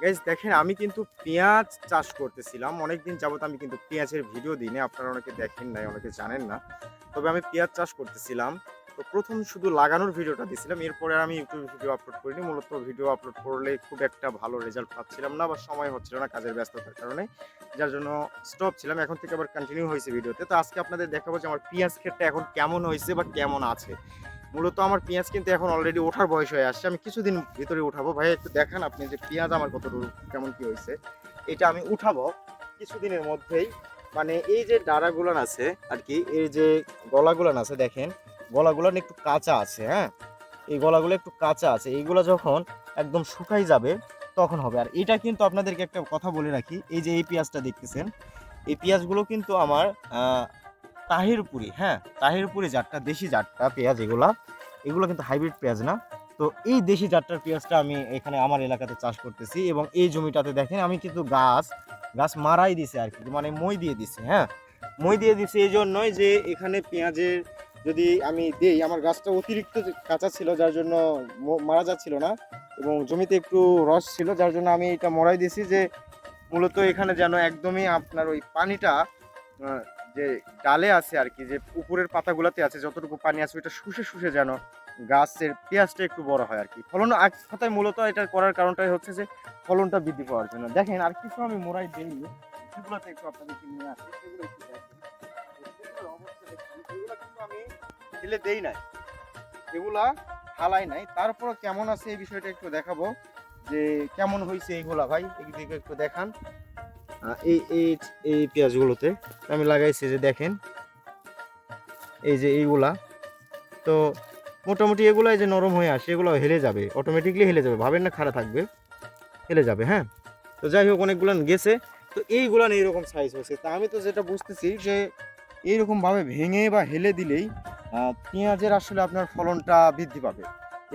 Guys দেখেন, আমি কিন্তু পেঁয়াজ চাষ করতেছিলাম। অনেকদিন যাবত আমি কিন্তু পেঁয়াজের ভিডিও দিই না আপনারা অনেকে দেখেন নাই, অনেকে জানেন না। তবে আমি পেঁয়াজ চাষ করতেছিলাম। তো প্রথম শুধু লাগানোর ভিডিওটা দিছিলাম। এরপরে আমি ইউটিউবে ভিডিও আপলোড করিনি। মূলত ভিডিও আপলোড করলে খুব একটা ভালো রেজাল্ট পাচ্ছিলাম না বা সময় হচ্ছিল না কাজের ব্যস্ততার কারণে, যার জন্য স্টপ ছিলাম। এখন থেকে আবার কন্টিনিউ হয়েছে ভিডিওতে। তো আজকে আপনাদের দেখাবো যে আমার পেঁয়াজ ক্ষেতটা এখন কেমন হয়েছে বা কেমন আছে। মূলত আমার পেঁয়াজ কিন্তু এখন অলরেডি ওঠার বয়স হয়ে আসছে। আমি কিছুদিন ভিতরে উঠাবো। ভাই একটু দেখান আপনি যে পেঁয়াজ আমার কত কেমন কি হয়েছে? এটা আমি উঠাবো কিছুদিনের মধ্যেই। মানে এই যে ডাড়াগুলান আছে আর কি, এই যে গলাগুলান আছে দেখেন, গলাগুলান একটু কাঁচা আছে হ্যাঁ? এই গলাগুলো একটু কাঁচা আছে। এইগুলো যখন একদম শুকাই যাবে, তখন হবে। আর এটা কিন্তু আপনাদেরকে একটা কথা বলে রাখি। এই যে এই পেঁয়াজটা দেখতেছেন, এই পেঁয়াজগুলো কিন্তু আমার তাহিরপুরি হ্যাঁ তাহিরপুরি জাতটা, দেশি জাতটা, পেঁয়াজ এগুলা, এগুলো কিন্তু হাইব্রিড পেঁয়াজ না। তো এই দেশি জাতটার পেঁয়াজটা আমি এখানে আমার এলাকাতে চাষ করতেছি এবং এই জমিটাতে দেখেন আমি কিন্তু গাছ গাছ মারাই দিছে আর কি মানে মই দিয়ে দিছি হ্যাঁ। মই দিয়ে দিছি এই জন্যই যে এখানে পেঁয়াজের যদি আমি দেই, আমার গাছটা অতিরিক্ত কাঁচা ছিল, যার জন্য মারা যাচ্ছিল না এবং জমিতে একটু রস ছিল, যার জন্য আমি এটা মরাই দিয়েছি যে মূলত এখানে যেন একদমই আপনার ওই পানিটা যে ডালে আছে আর কি, যে উপরের পাতাগুলোতে আছে, যতটুকু পানি আছে ওইটা শুষে শুষে যেন গাছের পেঁয়াজটা একটু বড় হয় আর কি। ফলন এক কথায় মূলত এটা করার কারণটাই হচ্ছে যে ফলনটা বৃদ্ধি পাওয়ার জন্য। দেখেন, আর কিছু আমি মোড়াই দিইনি, সেগুলোতে একটু আপনাদেরকে নিয়ে আসি, সেগুলো একটু এগুলো আমি ঢেলে দেই নাই, এগুলা হালাই নাই। তারপর কেমন আছে এই বিষয়টা একটু দেখাবো, যে কেমন হয়েছে এইগুলা ভাই, এদিকে একটু দেখান। এই এই এই পেঁয়াজগুলোতে আমি লাগাইছি যে দেখেন, এই যে এইগুলা। তো মোটামুটি এগুলো যে নরম হয়ে আসে এগুলো হেলে যাবে অটোমেটিকলি হেলে যাবে। ভাবেন না খাড়া থাকবে, হেলে যাবে হ্যাঁ? তো যাই হোক, অনেকগুলো গেছে। তো এইগুলান এইরকম সাইজ হয়েছে। তা আমি তো যেটা বুঝতেছি যে এইরকমভাবে ভেঙে বা হেলে দিলেই পেঁয়াজের আসলে আপনার ফলনটা বৃদ্ধি পাবে।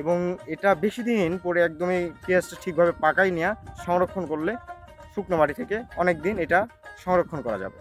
এবং এটা বেশি দিন পরে একদমই পেঁয়াজটা ঠিকভাবে পাকাই নেওয়া সংরক্ষণ করলে শুকনো মাটি থেকে অনেক দিন এটা সংরক্ষণ করা যাবে।